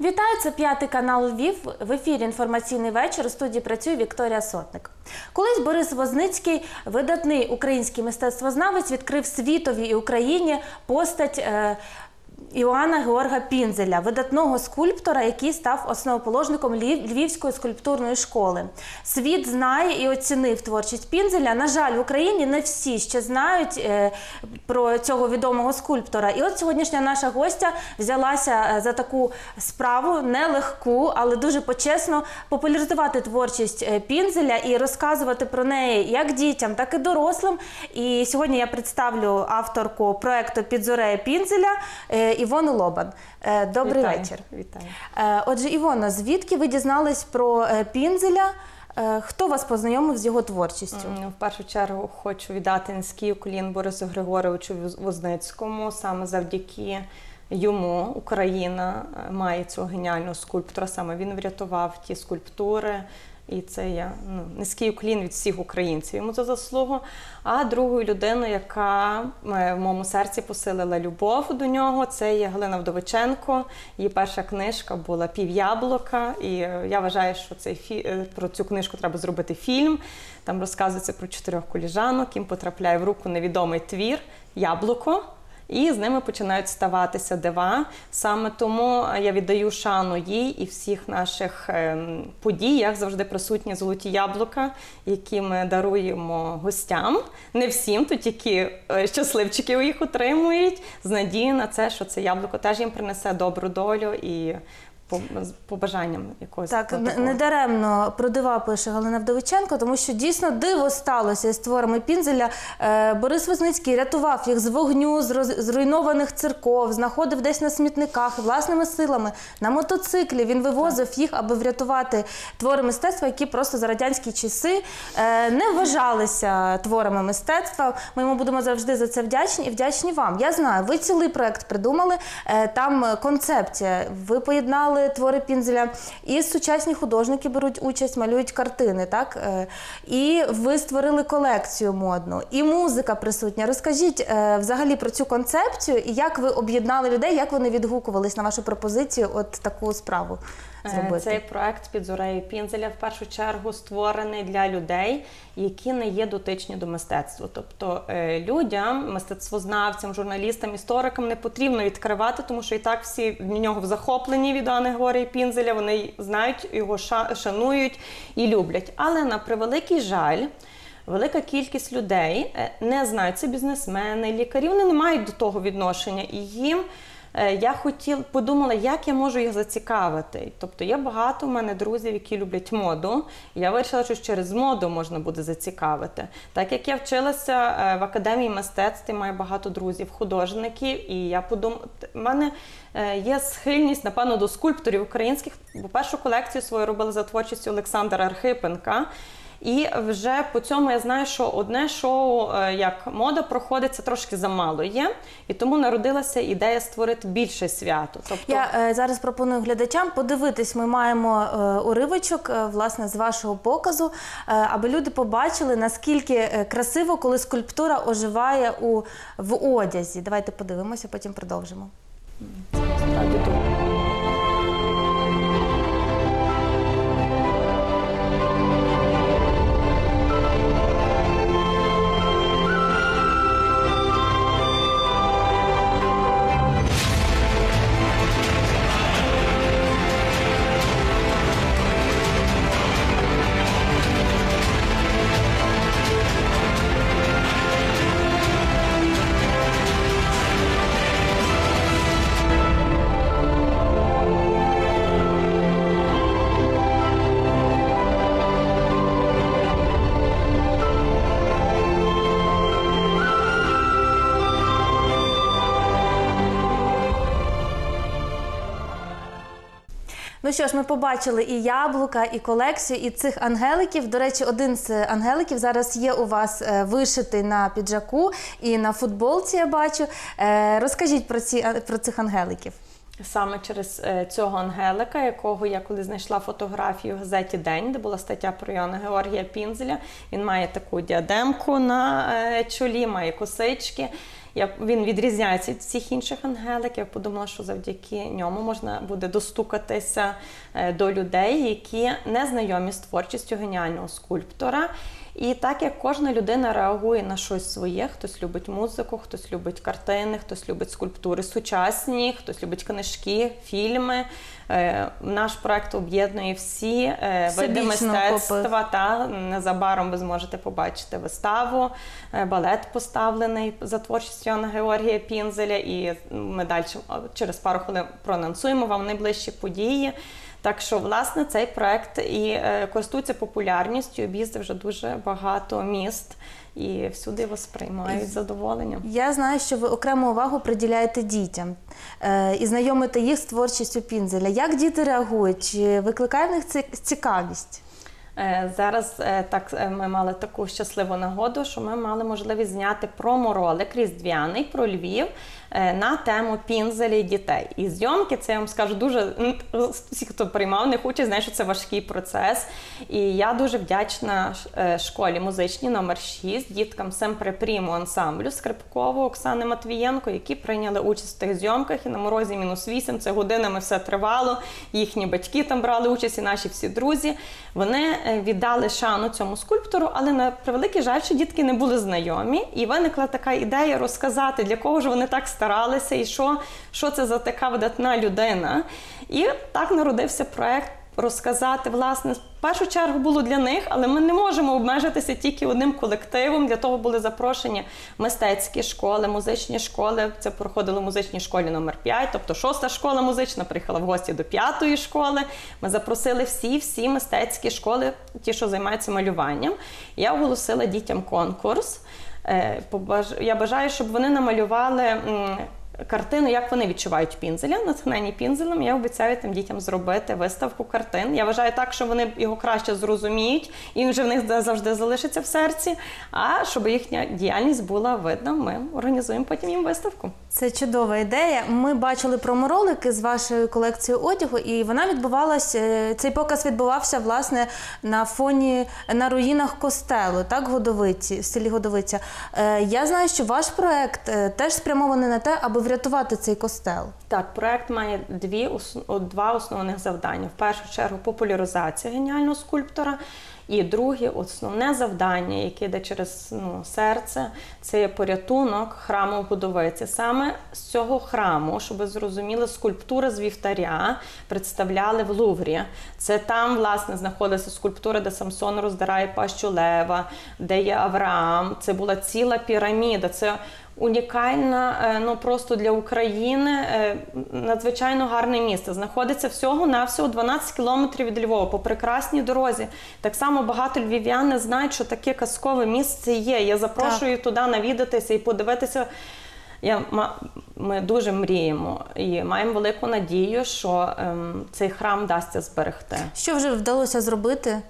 Вітаю, це п'ятий канал Львів. В ефірі інформаційний вечір. У студії працює Вікторія Сотник. Колись Борис Возницький, видатний український мистецтвознавець, відкрив світові Україні постать. Іоанна Георга Пінзеля, видатного скульптора, який став основоположником Львівської скульптурної школи. Світ знає і оцінив творчість Пінзеля. На жаль, в Україні не всі ще знають е, про цього відомого скульптора. І от сьогоднішня наша гостя взялася е, за таку справу нелегку, але дуже почесно популяризувати творчість е, Пінзеля і розказувати про неї як дітям, так і дорослим. І сьогодні я представлю авторку проекту Підзорея Пінзеля Івону Лобан. Е, Добрий Вітаю. вечір. Вітаю. Е, Отже, Івона, звідки ви дізнались про е, Пінзеля? Хто вас познайомив з його творчістю? В першу чергу хочу віддати низький уклін Борису Григоровичу Воз- Возницькому. Саме завдяки йому Україна має цього геніального скульптора. Саме він врятував ті скульптури. І це я ну, низький уклін від всіх українців йому за заслугу. А другою людиною, яка е, в моєму серці посилила любов до нього, це є Галина Вдовиченко. Її перша книжка була Пів'яблока. І е, я вважаю, що цей фі... е, про цю книжку треба зробити фільм. Там розказується про чотирьох коліжанок, їм потрапляє в руку невідомий твір Яблуко. І з ними починають ставатися дива. Саме тому я віддаю шану їй і всіх наших ем, подіях завжди присутні золоті яблука, які ми даруємо гостям. Не всім, то тільки е, щасливчики їх отримують з надією на це, що це яблуко теж їм принесе добру долю і з побажанням якогось Так, не- такого. недаремно про дива пише Галина Вдовиченко, тому що дійсно диво сталося із творами Пінзеля. Е, Борис Возницький рятував їх з вогню, з роз- зруйнованих церков, знаходив десь на смітниках власними силами на мотоциклі. Він вивозив їх, аби врятувати твори мистецтва, які просто за радянські часи е, не вважалися творами мистецтва. Ми йому будемо завжди за це вдячні і вдячні вам. Я знаю, ви цілий проект придумали. Е, Там концепція. Ви поєднали твори Пінзеля, і сучасні художники беруть участь, малюють картини, так? Е, І ви створили колекцію модну, і музика присутня. Розкажіть е, взагалі про цю концепцію і як ви об'єднали людей, як вони відгукувались на вашу пропозицію, от таку справу зробити. Цей проект під зорею Пінзеля в першу чергу створений для людей, які не є дотичні до мистецтва. Тобто е, людям, мистецтвознавцям, журналістам, історикам не потрібно відкривати, тому що і так всі в нього в захопленні від Анни Григорія Пінзеля. Вони знають його, ша- шанують і люблять. Але на превеликий жаль. Велика кількість людей е, не знають, це бізнесмени, лікарі, вони не мають до того відношення. І їм е, я хотіла, подумала, як я можу їх зацікавити. Тобто є багато в мене друзів, які люблять моду. Я вирішила, що через моду можна буде зацікавити. Так як я вчилася е, в академії мистецтв, і маю багато друзів, художників, і я подумала, в мене е, є схильність, напевно, до скульпторів українських, бо першу колекцію свою робила за творчістю Олександра Архипенка. І вже по цьому я знаю, що одне шоу, е, як мода проходить, це трошки замало є. І тому народилася ідея створити більше свято. Тобто Я е, зараз пропоную глядачам подивитись. Ми маємо е, уривочок е, власне з вашого показу, е, аби люди побачили наскільки е, красиво, коли скульптура оживає у в одязі. Давайте подивимося, потім продовжимо. справді що ж, ми побачили і яблука, і колекцію, і цих ангеликів. До речі, один з ангеликів зараз є у вас е, вишитий на піджаку і на футболці. Я бачу. Е, Розкажіть про ці про цих ангеликів. Саме через е, цього ангелика, якого я коли знайшла фотографію в газеті День, де була стаття про Йоанна Георгія Пінзеля. Він має таку діадемку на чолі, має косички. Я, він відрізняється від всіх інших ангелик. Я подумала, що завдяки ньому можна буде достукатися е, до людей, які не знайомі з творчістю геніального скульптора. І так як кожна людина реагує на щось своє, хтось любить музику, хтось любить картини, хтось любить скульптури сучасні, хтось любить книжки, фільми. Е, Наш проект об'єднує всі е, види мистецтва. Та незабаром ви зможете побачити виставу, е, балет поставлений за творчістю Анна Георгія Пінзеля. І ми далі через пару хвилин проанонсуємо вам найближчі події. Так що, власне, цей проект і е, користується популярністю, об'їздив вже дуже багато міст і всюди його сприймають з задоволенням. Я знаю, що ви окрему увагу приділяєте дітям е, і знайомите їх з творчістю Пінзеля. Як діти реагують? Чи викликає в них ці- цікавість? Е, Зараз е, так е, ми мали таку щасливу нагоду, що ми мали можливість зняти проморолик різдвяний про Львів на тему пінзелі дітей. І зйомки, це я вам скажу, дуже всі, хто приймав них участь, знають, що це важкий процес. І я дуже вдячна школі музичній номер 6, діткам Семпрепріму ансамблю Скрипкового Оксани Матвієнко, які прийняли участь в тих зйомках. І на морозі мінус 8, це годинами все тривало. Їхні батьки там брали участь, і наші всі друзі. Вони віддали шану цьому скульптору, але на превеликий жаль, що дітки не були знайомі. І виникла така ідея розказати, для кого ж вони так старалися, і що, що це за така видатна людина. І так народився проект. Розказати, власне, в першу чергу було для них, але ми не можемо обмежитися тільки одним колективом. Для того були запрошені мистецькі школи, музичні школи. Це проходило в музичній школі номер 5, тобто шоста школа музична приїхала в гості до п'ятої школи. Ми запросили всі, всі мистецькі школи, ті, що займаються малюванням. Я оголосила дітям конкурс. Е, Я бажаю, щоб вони намалювали. Картину, як вони відчувають пінзеля, натхнені пінзелем. Я обіцяю тим дітям зробити виставку картин. Я вважаю так, що вони його краще зрозуміють, і вже в них завжди залишиться в серці. А щоб їхня діяльність була видна, ми організуємо потім їм виставку. Це чудова ідея. Ми бачили проморолики з вашою колекцією одягу, і вона відбувалась. е, Цей показ відбувався власне на фоні на руїнах костелу, так годовиці в селі Годовиця. Е, Я знаю, що ваш проект е, теж спрямований на те, аби врятувати цей костел. Так, проект має дві два основних завдання. В першу чергу популяризація геніального скульптора. І друге, основне завдання, яке йде через ну, серце, це є порятунок храму Будовиці. Саме з цього храму, щоб ви зрозуміли, скульптури з вівтаря представляли в Луврі. Це там, власне, знаходиться скульптура, де Самсон роздирає пащу лева, де є Авраам. Це була ціла піраміда. Це унікальна, е, ну просто для України е, надзвичайно гарне місце. Знаходиться всього на всього 12 кілометрів від Львова по прекрасній дорозі. Так само багато львів'ян не знають, що таке казкове місце є. Я запрошую туди навідатися і подивитися. Я, ми дуже мріємо і маємо велику надію, що ем, цей храм вдасться зберегти. Що вже вдалося зробити?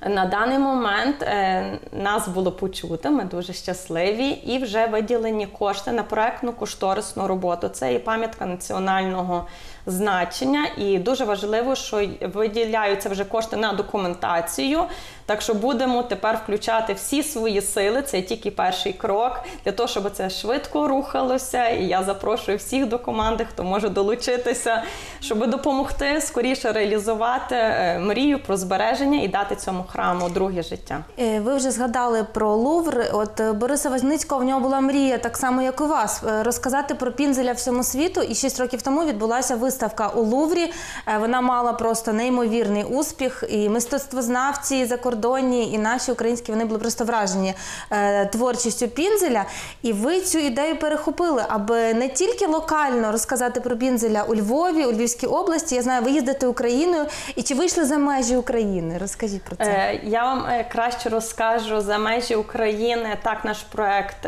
На даний момент е, нас було почуто, ми дуже щасливі, і вже виділені кошти на проектну кошторисну роботу. Це і пам'ятка національного значення, і дуже важливо, що виділяються вже кошти на документацію. Так що будемо тепер включати всі свої сили. Це тільки перший крок для того, щоб це швидко рухалося. І я запрошую всіх до команди, хто може долучитися, щоб допомогти скоріше реалізувати е, мрію про збереження і дати цьому храму друге життя. Е, Ви вже згадали про Лувр. От е, Бориса Возницького в нього була мрія, так само як у вас, розказати про пінзеля всьому світу. І шість років тому відбулася виставка у Луврі. Е, Вона мала просто неймовірний успіх. І мистецтвознавці закордонні, і наші українські вони були просто вражені е, творчістю пінзеля. І ви цю ідею перехопили, аби не тільки локально розказати про пінзеля у Львові, у Львівській області. Я знаю, ви їздите Україною. І чи вийшли за межі України? Розкажіть про це. Е, Я вам краще розкажу за межі України. Так, наш проект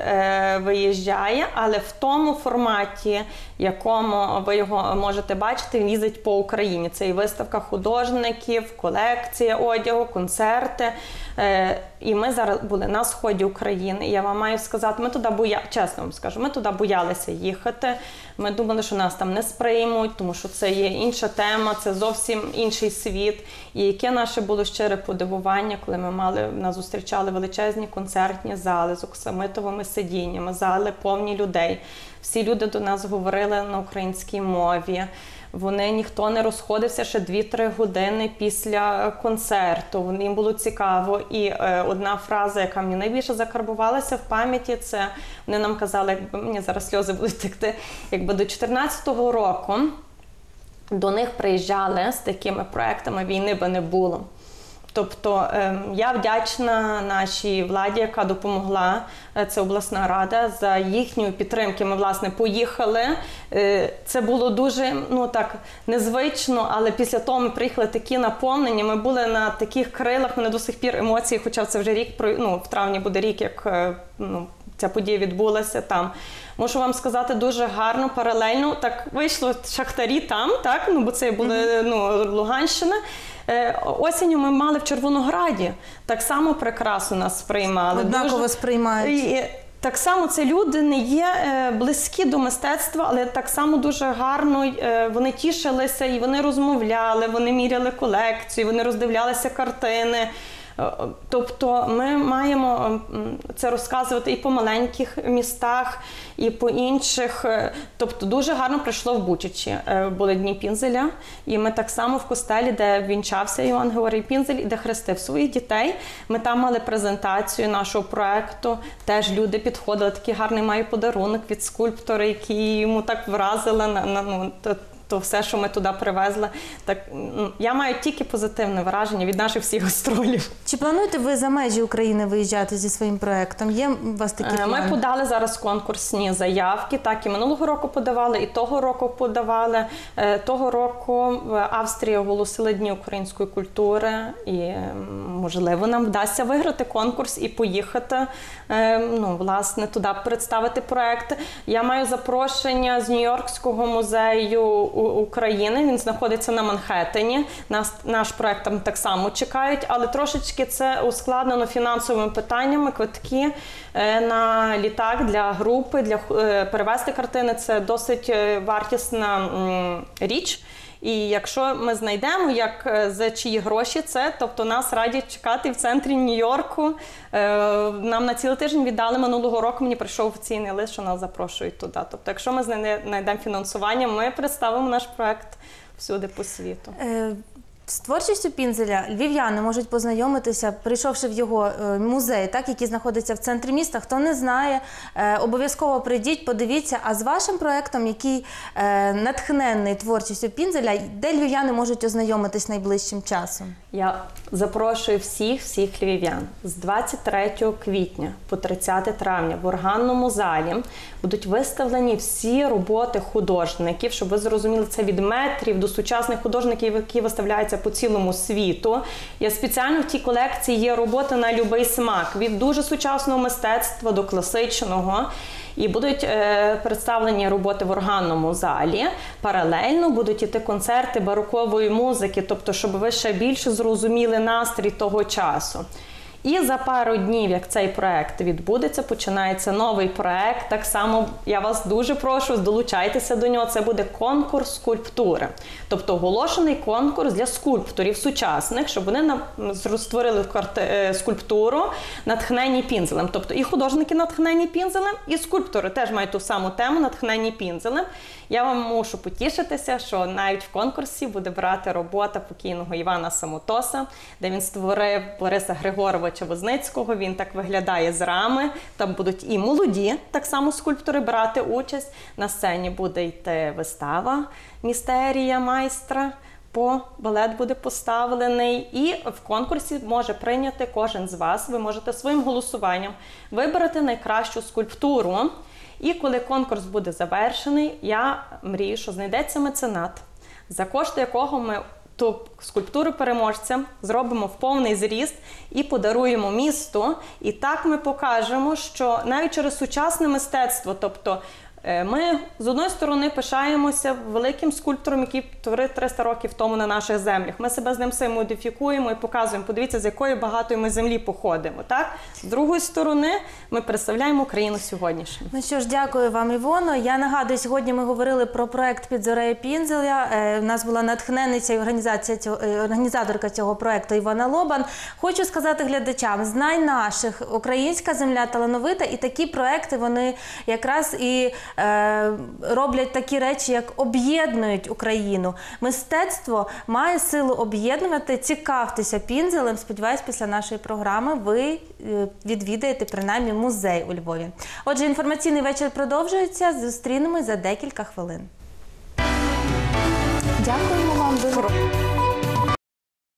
виїжджає, але в тому форматі, якому ви його можете бачити, візить по Україні. Це і виставка художників, колекція одягу, концерти. Е, і ми зараз були на сході України. Я вам маю сказати, ми туди боя... чесно вам скажу, ми туди боялися їхати. Ми думали, що нас там не сприймуть, тому що це є інша тема, це зовсім інший світ. І яке наше було щире подивування, коли ми мали нас зустрічали величезні концертні зали з оксамитовими сидіннями, зали повні людей. Всі люди до нас говорили на українській мові. Вони ніхто не розходився ще 2-3 години після концерту. Їм було цікаво. І е, одна фраза, яка мені найбільше закарбувалася в пам'яті, це вони нам казали, якби мені зараз сльози будуть текти, якби до 14-го року до них приїжджали з такими проектами, війни би не було. Тобто ем, я вдячна нашій владі, яка допомогла, е, це обласна рада, за їхньою підтримки. Ми власне поїхали. Е, Це було дуже ну так незвично, але після того ми приїхали такі наповнені. Ми були на таких крилах. Мене до сих пір емоції, хоча це вже рік ну, в травні буде рік, як е, ну, ця подія відбулася там. Можу вам сказати дуже гарно, паралельно так вийшло шахтарі там, так ну бо це були ну Луганщина. Е, Осінню ми мали в Червонограді. Так само прекрасно нас сприймали. Однаково Дуже- сприймають. Так само це люди не є е, близькі до мистецтва, але так само дуже гарно е, вони тішилися і вони розмовляли, вони міряли колекцію, вони роздивлялися картини. Е, Тобто ми маємо це розказувати і по маленьких містах, і по інших. Е, Тобто дуже гарно прийшло в Бучичі. Е, Були дні Пінзеля, і ми так само в костелі, де вінчався Іван Георгій Пінзель і де хрестив своїх дітей. Ми там мали презентацію нашого проекту. Теж люди підходили. Такий гарний має подарунок від скульптора, який йому так вразили на ну, то, все, що ми туди привезли. Так я маю тільки позитивне враження від наших всіх гастролів. Чи плануєте ви за межі України виїжджати зі своїм проектом? Є у вас такі Е, Ми плани? подали зараз конкурсні заявки. Так і минулого року подавали, і того року подавали. Е, Того року в Австрії оголосили дні української культури, і можливо нам вдасться виграти конкурс і поїхати. е, Ну, власне, туди представити проект. Я маю запрошення з Нью-Йоркського музею України. Він знаходиться на Манхеттені. Нас наш проект там так само чекають, але трошечки це ускладнено фінансовими питаннями. Квитки е, на літак для групи, для перевести перевезти картини це досить е, вартісна річ. І якщо ми знайдемо, як е, за чиї гроші це, тобто нас радять чекати в центрі Нью-Йорку. Е, Нам на цілий тиждень віддали минулого року. Мені прийшов офіційний лист, що нас запрошують туди. Тобто, якщо ми знайде- знайдемо фінансування, ми представимо наш проект всюди по світу. З творчістю Пінзеля львів'яни можуть познайомитися, прийшовши в його е, музей, так, який знаходиться в центрі міста. Хто не знає, е, обов'язково прийдіть, подивіться. А з вашим проектом, який е, натхненний творчістю Пінзеля, де львів'яни можуть ознайомитись найближчим часом? Я запрошую всіх, всіх львів'ян з 23 квітня по 30 травня в органному залі будуть виставлені всі роботи художників, щоб ви зрозуміли це від метрів до сучасних художників, які виставляються по цілому світу. Я спеціально в тій колекції є роботи на будь-який смак від дуже сучасного мистецтва до класичного. І будуть е, представлені роботи в органному залі. Паралельно будуть іти концерти барокової музики, тобто, щоб ви ще більше зрозуміли настрій того часу. І за пару днів, як цей проект відбудеться, починається новий проект. Так само я вас дуже прошу, долучайтеся до нього. Це буде конкурс скульптури, тобто оголошений конкурс для скульпторів сучасних, щоб вони створили е, скульптуру, натхнені пінзелем. Тобто і художники натхнені пінзелем, і скульптори теж мають ту саму тему натхнені пінзелем. Я вам мушу потішитися, що навіть в конкурсі буде брати робота покійного Івана Самотоса, де він створив Бориса Григоровича Возницького. Він так виглядає з рами. Там будуть і молоді, так само скульптори брати участь. На сцені буде йти вистава Містерія майстра. По балет буде поставлений, і в конкурсі може прийняти кожен з вас. Ви можете своїм голосуванням вибрати найкращу скульптуру. І коли конкурс буде завершений, я мрію, що знайдеться меценат, за кошти якого ми скульптуру переможця зробимо в повний зріст і подаруємо місту. І так ми покажемо, що навіть через сучасне мистецтво, тобто Ми з одної сторони пишаємося великим скульптором, який творив 300 років тому на наших землях. Ми себе з ним все модифікуємо і показуємо. Подивіться, з якої багатої ми землі походимо. Так з другої сторони, ми представляємо Україну сьогоднішню. Ну що ж, дякую вам, Івоно. Я нагадую, сьогодні ми говорили про проект під зорею Пінзеля. Е, У нас була натхненниця і організація цього е, організаторка цього проекту Івана Лобан. Хочу сказати глядачам: знай наших українська земля талановита, і такі проекти вони якраз і е, роблять такі речі, як об'єднують Україну. Мистецтво має силу об'єднувати. Цікавтеся Пінзелем. Сподіваюсь, після нашої програми ви е, відвідаєте принаймні музей у Львові. Отже, інформаційний вечір продовжується. Зустрінемось за декілька хвилин. Дякуємо вам дуже.